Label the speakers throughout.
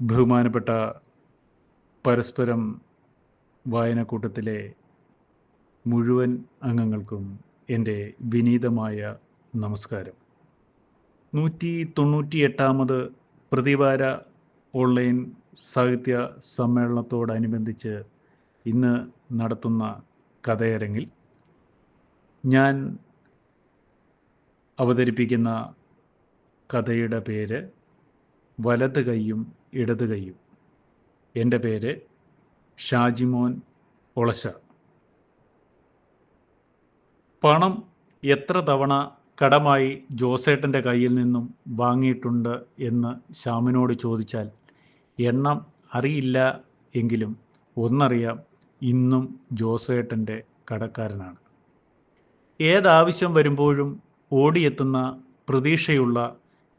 Speaker 1: ബഹുമാനപ്പെട്ട പരസ്പരം വായനക്കൂട്ടത്തിലെ മുഴുവൻ അംഗങ്ങൾക്കും എന്റെ വിനീതമായ നമസ്കാരം. നൂറ്റി തൊണ്ണൂറ്റി എട്ടാമത് പ്രതിവാര ഓൺലൈൻ സാഹിത്യ സമ്മേളനത്തോടനുബന്ധിച്ച് ഇന്ന് നടത്തുന്ന കഥയരങ്ങിൽ ഞാൻ അവതരിപ്പിക്കുന്ന കഥയുടെ പേര് വലത് കൈയും ഇടത് കൈയും. എന്റെ പേര് ഷാജിമോൻ ഒളശ. പണം എത്ര തവണ കടമായി ജോസേട്ടന്റെ കയ്യിൽ നിന്നും വാങ്ങിയിട്ടുണ്ട് എന്ന് ശ്യാമിനോട് ചോദിച്ചാൽ എണ്ണം അറിയില്ല എങ്കിലും ഒന്നറിയാം ഇന്നും ജോസേട്ടന്റെ കടക്കാരനാണ്. ഏതാവശ്യം വരുമ്പോഴും ഓടിയെത്തുന്ന പ്രതീക്ഷയുള്ള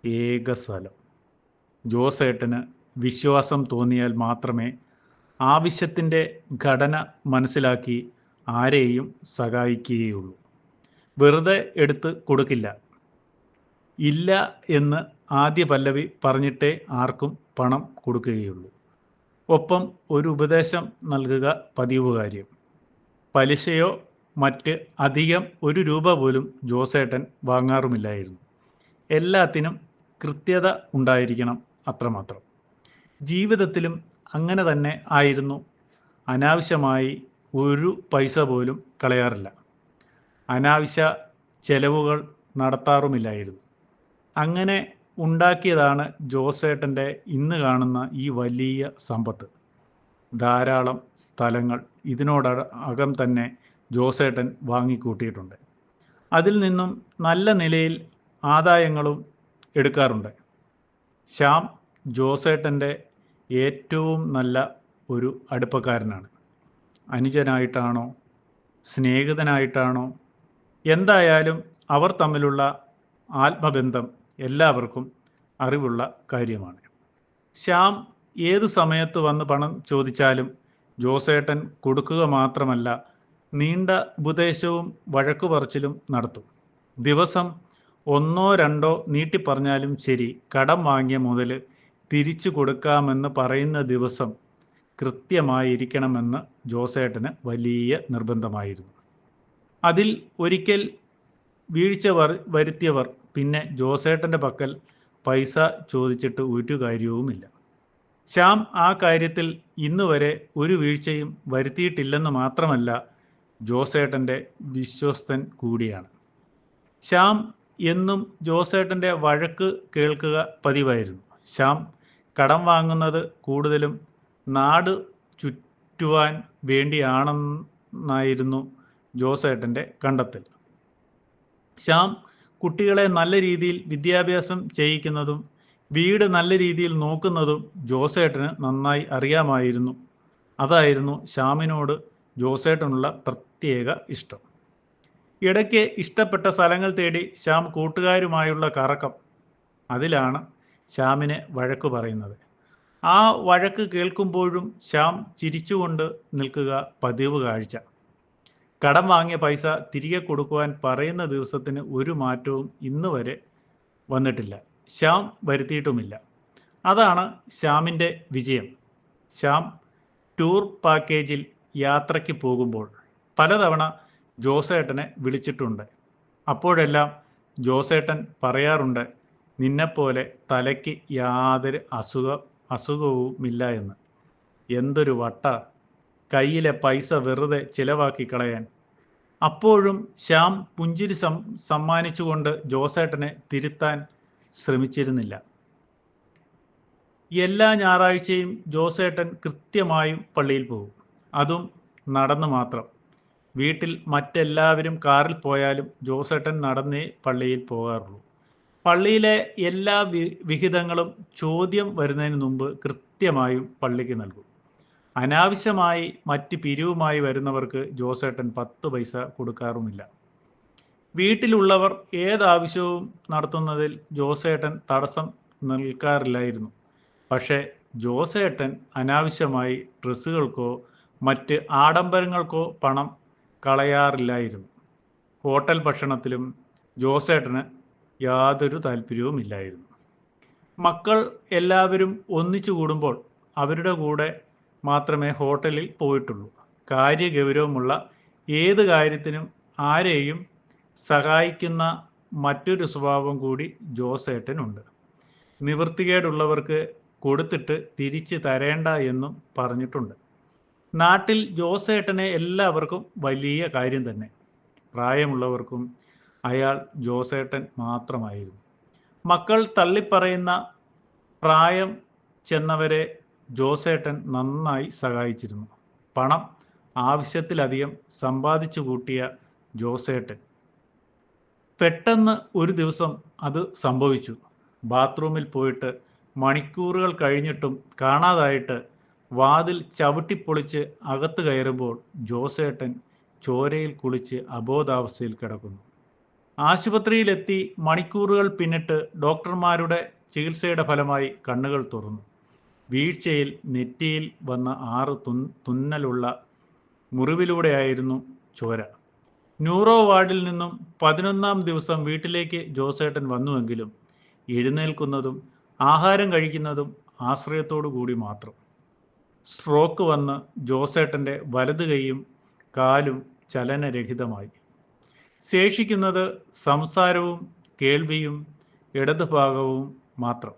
Speaker 1: ഏക സ്ഥലം ജോസേട്ടന് വിശ്വാസം തോന്നിയാൽ മാത്രമേ ആവശ്യത്തിന്റെ ഘടന മനസ്സിലാക്കി ആരെയും സഹായിക്കുകയുള്ളൂ. വെറുതെ എടുത്ത് കൊടുക്കില്ല. ഇല്ല എന്ന് ആദ്യ പല്ലവി പറഞ്ഞിട്ടേ ആർക്കും പണം കൊടുക്കുകയുള്ളൂ. ഒപ്പം ഒരു ഉപദേശം നൽകുക പതിവ് കാര്യം. പലിശയോ മറ്റ് അധികം ഒരു രൂപ പോലും ജോസേട്ടൻ വാങ്ങാറുമില്ലായിരുന്നു. എല്ലാത്തിനും കൃത്യത ഉണ്ടായിരിക്കണം അത്രമാത്രം. ജീവിതത്തിലും അങ്ങനെ തന്നെ ആയിരുന്നു. അനാവശ്യമായി ഒരു പൈസ പോലും കളയാറില്ല. അനാവശ്യ ചെലവുകൾ നടത്താറുമില്ലായിരുന്നു. അങ്ങനെ ഉണ്ടാക്കിയതാണ് ജോസേട്ടന്റെ ഇന്ന് കാണുന്ന ഈ വലിയ സമ്പത്ത്. ധാരാളം സ്ഥലങ്ങൾ ഇതിനോടകം തന്നെ ജോസേട്ടൻ വാങ്ങിക്കൂട്ടിയിട്ടുണ്ട്. അതിൽ നിന്നും നല്ല നിലയിൽ ആദായങ്ങളും എടുക്കാറുണ്ട്. ശ്യാം ജോസേട്ടന്റെ ഏറ്റവും നല്ല ഒരു അടുപ്പക്കാരനാണ്. അനുജനായിട്ടാണോ? സ്നേഹിതനായിട്ടാണോ? എന്തായാലും അവർ തമ്മിലുള്ള ആത്മബന്ധം എല്ലാവർക്കും അറിവുള്ള കാര്യമാണ്. ശ്യാം ഏത് സമയത്ത് വന്ന് പണം ചോദിച്ചാലും ജോസേട്ടൻ കൊടുക്കുക മാത്രമല്ല നീണ്ട ഉപദേശവും വഴക്കു പറച്ചിലും നടത്തും. ദിവസം ഒന്നോ രണ്ടോ നീട്ടിപ്പറഞ്ഞാലും ശരി കടം വാങ്ങിയ മുതൽ തിരിച്ചു കൊടുക്കാമെന്ന് പറയുന്ന ദിവസം കൃത്യമായിരിക്കണമെന്ന് ജോസേട്ടന് വലിയ നിർബന്ധമായിരുന്നു. അതിൽ ഒരിക്കൽ വീഴ്ച വരുത്തിയവർ പിന്നെ ജോസേട്ടന്റെ പക്കൽ പൈസ ചോദിച്ചിട്ട് ഒരു കാര്യവുമില്ല. ശ്യാം ആ കാര്യത്തിൽ ഇന്ന് വരെ ഒരു വീഴ്ചയും വരുത്തിയിട്ടില്ലെന്ന് മാത്രമല്ല ജോസേട്ടന്റെ വിശ്വസ്തൻ കൂടിയാണ്. ശ്യാം എന്നും ജോസേട്ടന്റെ വഴക്ക് കേൾക്കുക പതിവായിരുന്നു. ശ്യാം കടം വാങ്ങുന്നത് കൂടുതലും നാട് ചുറ്റുവാൻ വേണ്ടിയാണെന്നായിരുന്നു ജോസേട്ടന്റെ കണ്ടെത്തൽ. ശ്യാം കുട്ടികളെ നല്ല രീതിയിൽ വിദ്യാഭ്യാസം ചെയ്യിക്കുന്നതും വീട് നല്ല രീതിയിൽ നോക്കുന്നതും ജോസേട്ടന് നന്നായി അറിയാമായിരുന്നു. അതായിരുന്നു ശ്യാമിനോട് ജോസേട്ടനുള്ള പ്രത്യേക ഇഷ്ടം. ഇടയ്ക്ക് ഇഷ്ടപ്പെട്ട സ്ഥലങ്ങൾ തേടി ശ്യാം കൂട്ടുകാരുമായുള്ള കറക്കം അതിലാണ് ശ്യാമിനെ വഴക്ക് പറയുന്നത്. ആ വഴക്ക് കേൾക്കുമ്പോഴും ശ്യാം ചിരിച്ചുകൊണ്ട് നിൽക്കുക പതിവ് കാഴ്ച. കടം വാങ്ങിയ പൈസ തിരികെ കൊടുക്കുവാൻ പറയുന്ന ദിവസത്തിന് ഒരു മാറ്റവും ഇന്ന് വരെ വന്നിട്ടില്ല. ശ്യാം വരുത്തിയിട്ടുമില്ല. അതാണ് ശ്യാമിന്റെ വിജയം. ശ്യാം ടൂർ പാക്കേജിൽ യാത്രയ്ക്ക് പോകുമ്പോൾ പലതവണ ജോസേട്ടനെ വിളിച്ചിട്ടുണ്ട്. അപ്പോഴെല്ലാം ജോസേട്ടൻ പറയാറുണ്ട് നിന്നെപ്പോലെ തലയ്ക്ക് യാതൊരു അസുഖ അസുഖവുമില്ല എന്ന്. എന്തൊരു വട്ട. കയ്യിലെ പൈസ വെറുതെ ചിലവാക്കി കളയാൻ. അപ്പോഴും ശ്യാം പുഞ്ചിരി സം സമ്മാനിച്ചുകൊണ്ട് ജോസേട്ടനെ തിരുത്താൻ ശ്രമിച്ചിരുന്നില്ല. എല്ലാ ഞായറാഴ്ചയും ജോസേട്ടൻ കൃത്യമായും പള്ളിയിൽ പോകും. അതും നടന്നു മാത്രം. വീട്ടിൽ മറ്റെല്ലാവരും കാറിൽ പോയാലും ജോസേട്ടൻ നടന്നേ പള്ളിയിൽ പോകാറുള്ളൂ. പള്ളിയിലെ എല്ലാ വിഹിതങ്ങളും ചോദ്യം വരുന്നതിന് മുമ്പ് കൃത്യമായും പള്ളിക്ക് നൽകും. അനാവശ്യമായി മറ്റ് പിരിവുമായി വരുന്നവർക്ക് ജോസേട്ടൻ പത്ത് പൈസ കൊടുക്കാറുമില്ല. വീട്ടിലുള്ളവർ ഏതാവശ്യവും നടത്തുന്നതിൽ ജോസേട്ടൻ തടസ്സം നിൽക്കാറില്ലായിരുന്നു. പക്ഷേ ജോസേട്ടൻ അനാവശ്യമായി ഡ്രസ്സുകൾക്കോ മറ്റ് ആഡംബരങ്ങൾക്കോ പണം കളയാറില്ലായിരുന്നു. ഹോട്ടൽ ഭക്ഷണത്തിലും ജോസേട്ടന് യാതൊരു താല്പര്യവുമില്ലായിരുന്നു. മക്കൾ എല്ലാവരും ഒന്നിച്ചു കൂടുമ്പോൾ അവരുടെ കൂടെ മാത്രമേ ഹോട്ടലിൽ പോയിട്ടുള്ളൂ. കാര്യഗൗരവമുള്ള ഏത് കാര്യത്തിനും ആരെയും സഹായിക്കുന്ന മറ്റൊരു സ്വഭാവം കൂടി ജോസേട്ടനുണ്ട്. നിവൃത്തികേടുള്ളവർക്ക് കൊടുത്തിട്ട് തിരിച്ച് തരേണ്ട എന്നും പറഞ്ഞിട്ടുണ്ട്. നാട്ടിൽ ജോസേട്ടനെ എല്ലാവർക്കും വലിയ കാര്യം തന്നെ. പ്രായമുള്ളവർക്കും അയാൾ ജോസേട്ടൻ മാത്രമായിരുന്നു. മക്കൾ തള്ളിപ്പറയുന്ന പ്രായം ചെന്നവരെ ജോസേട്ടൻ നന്നായി സഹായിച്ചിരുന്നു. പണം ആവശ്യത്തിലധികം സമ്പാദിച്ചു കൂട്ടിയ ജോസേട്ടൻ. പെട്ടെന്ന് ഒരു ദിവസം അത് സംഭവിച്ചു. ബാത്റൂമിൽ പോയിട്ട് മണിക്കൂറുകൾ കഴിഞ്ഞിട്ടും കാണാതായിട്ട് വാതിൽ ചവിട്ടിപ്പൊളിച്ച് അകത്ത് കയറുമ്പോൾ ജോസേട്ടൻ ചോരയിൽ കുളിച്ച് അബോധാവസ്ഥയിൽ കിടക്കുന്നു. ആശുപത്രിയിലെത്തി മണിക്കൂറുകൾ പിന്നിട്ട് ഡോക്ടർമാരുടെ ചികിത്സയുടെ ഫലമായി കണ്ണുകൾ തുറന്നു. വീഴ്ചയിൽ നെറ്റിയിൽ വന്ന ആറ് തുന്നലുള്ള മുറിവിലൂടെയായിരുന്നു ചോര ന്യൂറോ വാർഡിൽ നിന്നും പതിനൊന്നാം ദിവസം വീട്ടിലേക്ക് ജോസേട്ടൻ വന്നുവെങ്കിലും എഴുന്നേൽക്കുന്നതും ആഹാരം കഴിക്കുന്നതും ആശ്രയത്തോടു കൂടി മാത്രം. സ്ട്രോക്ക് വന്ന് ജോസേട്ടന്റെ വലത് കൈയും കാലും ചലനരഹിതമായി. ശേഷിക്കുന്നത് സംസാരവും കേൾവിയും ഇടതുഭാഗവും മാത്രം.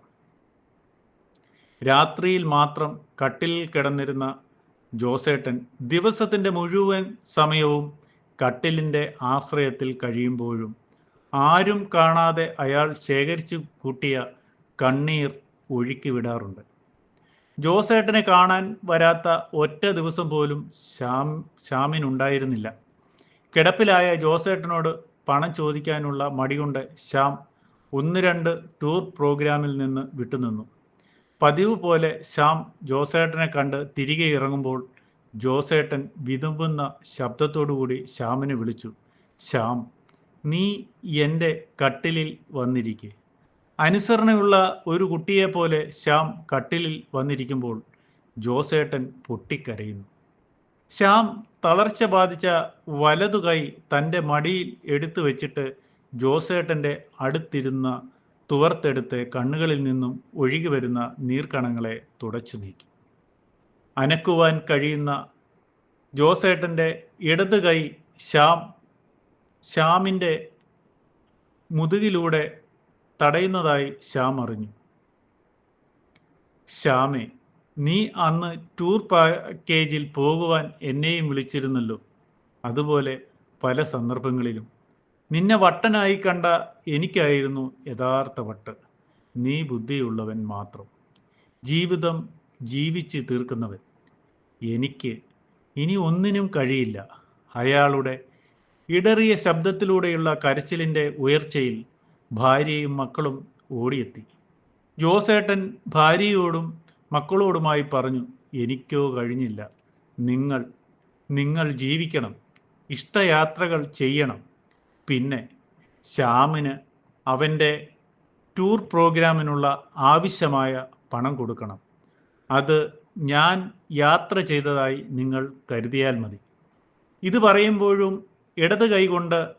Speaker 1: രാത്രിയിൽ മാത്രം കട്ടിലിൽ കിടന്നിരുന്ന ജോസേട്ടൻ ദിവസത്തിന്റെ മുഴുവൻ സമയവും കട്ടിലിന്റെ ആശ്രയത്തിൽ കഴിയുമ്പോഴും ആരും കാണാതെ അയാൾ ശേഖരിച്ചു കൂട്ടിയ കണ്ണീർ ഒഴുക്കി വിടാറുണ്ട്. ജോസേട്ടനെ കാണാൻ വരാത്ത ഒറ്റ ദിവസം പോലും ശ്യാം ശ്യാമിനുണ്ടായിരുന്നില്ല. കിടപ്പിലായ ജോസേട്ടനോട് പണം ചോദിക്കാനുള്ള മടികൊണ്ട് ശ്യാം ഒന്ന് രണ്ട് ടൂർ പ്രോഗ്രാമിൽ നിന്ന് വിട്ടുനിന്നു. പതിവ് പോലെ ശ്യാം ജോസേട്ടനെ കണ്ട് തിരികെ ഇറങ്ങുമ്പോൾ ജോസേട്ടൻ വിതുമ്പുന്ന ശബ്ദത്തോടുകൂടി ശ്യാമിനെ വിളിച്ചു. ശ്യാം നീ എന്റെ കട്ടിലിൽ വന്നിരിക്കെ. അനുസരണയുള്ള ഒരു കുട്ടിയെപ്പോലെ ശ്യാം കട്ടിലിൽ വന്നിരിക്കുമ്പോൾ ജോസേട്ടൻ പൊട്ടിക്കരയുന്നു. ശ്യാം തളർച്ച ബാധിച്ച വലതു കൈ തന്റെ മടിയിൽ എടുത്തു വെച്ചിട്ട് ജോസേട്ടന്റെ അടുത്തിരുന്ന തുവർത്തെടുത്ത് കണ്ണുകളിൽ നിന്നും ഒഴുകി വരുന്ന നീർക്കണങ്ങളെ തുടച്ചു നീക്കി. അനക്കുവാൻ കഴിയുന്ന ജോസേട്ടന്റെ ഇടത് കൈ ശ്യാം ശ്യാമിന്റെ മുതുകിലൂടെ തടയുന്നതായി ശ്യാം അറിഞ്ഞു. ശ്യാമേ നീ അന്ന് ടൂർ പാക്കേജിൽ പോകുവാൻ എന്നെയും വിളിച്ചിരുന്നല്ലോ. അതുപോലെ പല സന്ദർഭങ്ങളിലും. നിന്നെ വട്ടനായി കണ്ട എനിക്കായിരുന്നു യഥാർത്ഥ വട്ട്. നീ ബുദ്ധിയുള്ളവൻ മാത്രം. ജീവിതം ജീവിച്ച് തീർക്കുന്നവൻ. എനിക്ക് ഇനി ഒന്നിനും കഴിയില്ല. അയാളുടെ ഇടറിയ ശബ്ദത്തിലൂടെയുള്ള കരച്ചിലിന്റെ ഉയർച്ചയിൽ ഭാര്യയും മക്കളും ഓടിയെത്തി. ജോസേട്ടൻ ഭാര്യയോടും മക്കളോടുമായി പറഞ്ഞു എനിക്കോ കഴിഞ്ഞില്ല. നിങ്ങൾ നിങ്ങൾ ജീവിക്കണം. ഇഷ്ടയാത്രകൾ ചെയ്യണം. പിന്നെ ശ്യാമിന് അവന്റെ ടൂർ പ്രോഗ്രാമിനുള്ള ആവശ്യമായ പണം കൊടുക്കണം. അത് ഞാൻ യാത്ര ചെയ്തതായി നിങ്ങൾ കരുതിയാൽ മതി. ഇത് പറയുമ്പോഴും ഇടത് കൈകൊണ്ട്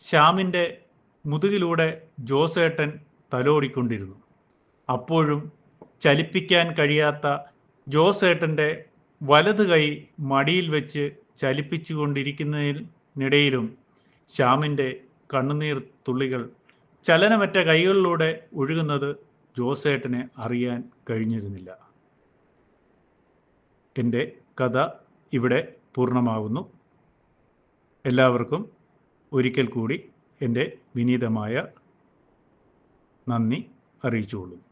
Speaker 1: ശ്യാമിന്റെ മുതുകിലൂടെ ജോസേട്ടൻ തലോടിക്കൊണ്ടിരുന്നു. അപ്പോഴും ചലിപ്പിക്കാൻ കഴിയാത്ത ജോസേട്ടന്റെ വലത് കൈ മടിയിൽ വെച്ച് ചലിപ്പിച്ചുകൊണ്ടിരിക്കുന്നതിനിടയിലും ശ്യാമിന്റെ കണ്ണുനീർ തുള്ളികൾ ചലനമറ്റ കൈകളിലൂടെ ഒഴുകുന്നത് ജോസേട്ടനെ അറിയാൻ കഴിഞ്ഞിരുന്നില്ല. എന്റെ കഥ ഇവിടെ പൂർണമാകുന്നു എല്ലാവർക്കും ഒരിക്കൽ കൂടി എന്റെ വിനീതമായ നന്ദി അറിയിച്ചുകൊള്ളുന്നു.